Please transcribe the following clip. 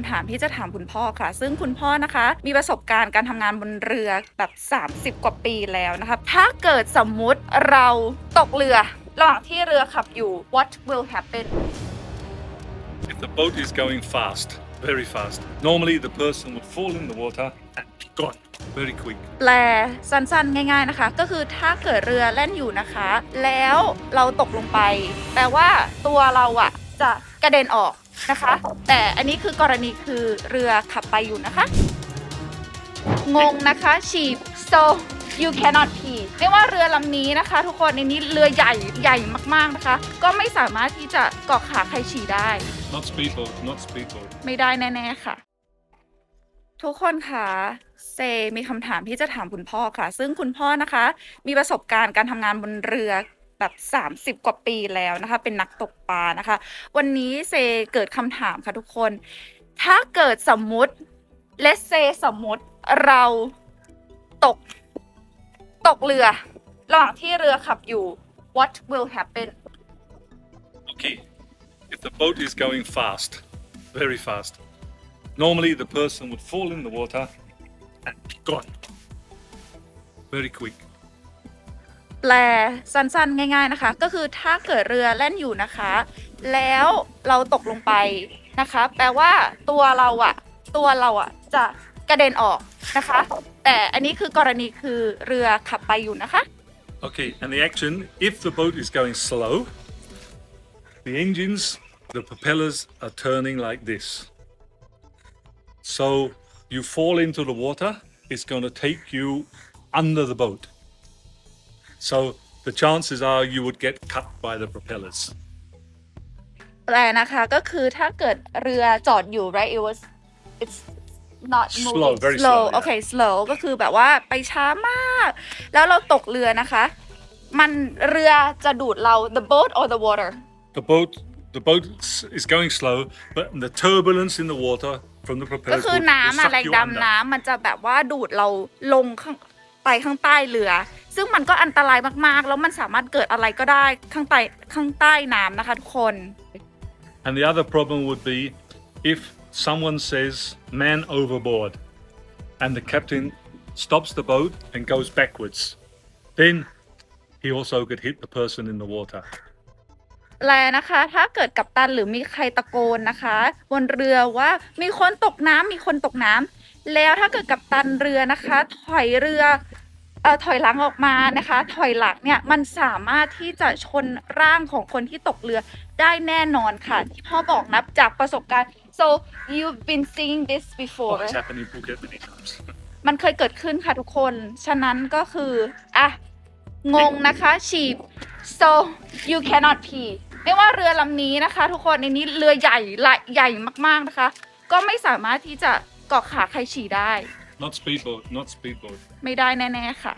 ำถามที่จะถามคุณพ่อค่ะ ซึ่งคุณพ่อนะคะ มีประสบการณ์การทำงานบนเรือแบบ 30 กว่าปีแล้วนะคะถ้าเกิดสมมุติเราตกเรือระหว่างที่เรือขับอยู่ what will happen If the boat is going fast, very fast, normally the person would fall in the water and be gone very quick. แปลสั้นๆ ง่าย ๆนะคะ ก็คือถ้าเกิดเรือแล่นอยู่นะคะ แล้วเราตกลงไป แปลว่าตัวเราอะจะกระเด็นออก นะคะ แต่อันนี้คือกรณีคือเรือขับไปอยู่นะคะ งงนะคะฉีบ so you cannot pee ไม่ว่าเรือลำนี้นะคะ ทุกคนในนี้เรือใหญ่ใหญ่มากๆนะคะ ก็ไม่สามารถที่จะเกาะขาใครฉี่ได้ Not speedboat, not speedboat. ไม่ได้แน่ๆค่ะ ทุกคนคะเซมีคำถามที่จะถามคุณพ่อค่ะ ซึ่งคุณพ่อนะคะ มีประสบการณ์การทำงานบนเรือ แบบ30 กว่าปีแล้วนะคะ เป็นนักตกปลานะคะ วันนี้เซเกิดคำถามค่ะทุกคน ถ้าเกิดสมมุติเลสเซสมมุติเราตกตกเรือ ระหว่างที่เรือขับอยู่ what will happen Okay, if the boat is going fast, very fast, normally the person would fall in the water and gone very quick. แปลสั้นๆ ง่าย ๆนะคะ ก็คือถ้าเกิดเรือแล่นอยู่นะคะ แล้วเราตกลงไปนะคะ แปลว่าตัวเราอะตัวเราอะจะกระเด็นออกนะคะ แต่อันนี้คือกรณีคือเรือขับไปอยู่นะคะ Okay, and the action if the boat is going slow, the engines, the propellers are turning like this. So you fall into the water, it's going to take you under the boat. So the chances are you would get cut by the propellers. แปลนะคะก็คือถ้าเกิดเรือจอดอยู่ right it was it's not moving Slow, very slow, yeah. โอเค slow ก็คือแบบว่าไปช้ามาก แล้วเราตกเรือนะคะ มันเรือจะดูดเรา the boat or the water The boat, the boat s- is going slow, but the turbulence in the water from the ก็ propellers คือ will, will น้ำอะ suck แรง you ดำ under. น้ำมันจะแบบว่าดูดเราลงข้างไปข้างใต้เรือ ซึ่งมันก็อันตรายมากๆ แล้วมันสามารถเกิดอะไรก็ได้ข้างใต้ข้างใต้น้ำนะคะทุกคน And the other problem would be if someone says man overboard and the captain stops the boat and goes backwards, then he also could hit the person in the water. แปลนะคะ ถ้าเกิดกัปตันหรือมีใครตะโกนนะคะ บนเรือว่ามีคนตกน้ำมีคนตกน้ำแล้วถ้าเกิดกัปตันเรือนะคะ ถอยเรือ เอ่อถอยหลังออกมานะคะ ถอยหลังเนี่ยมันสามารถที่จะชนร่างของคนที่ตกเรือได้แน่นอนค่ะ ที่พ่อบอกนะจากประสบการณ์ so you've been seeing this before Oh, it's happened in Phuket many times. มันเคยเกิดขึ้นค่ะทุกคน ฉะนั้นก็คือ อะ งงนะคะฉีบ so you cannot pee ไม่ว่าเรือลำนี้นะคะ ทุกคนในนี้เรือใหญ่ใหญ่ใหญ่มากๆนะคะ ก็ไม่สามารถที่จะเกาะขาใครฉี่ได้ Not speedboat, not speedboat. ไม่ได้แน่ ๆ ค่ะ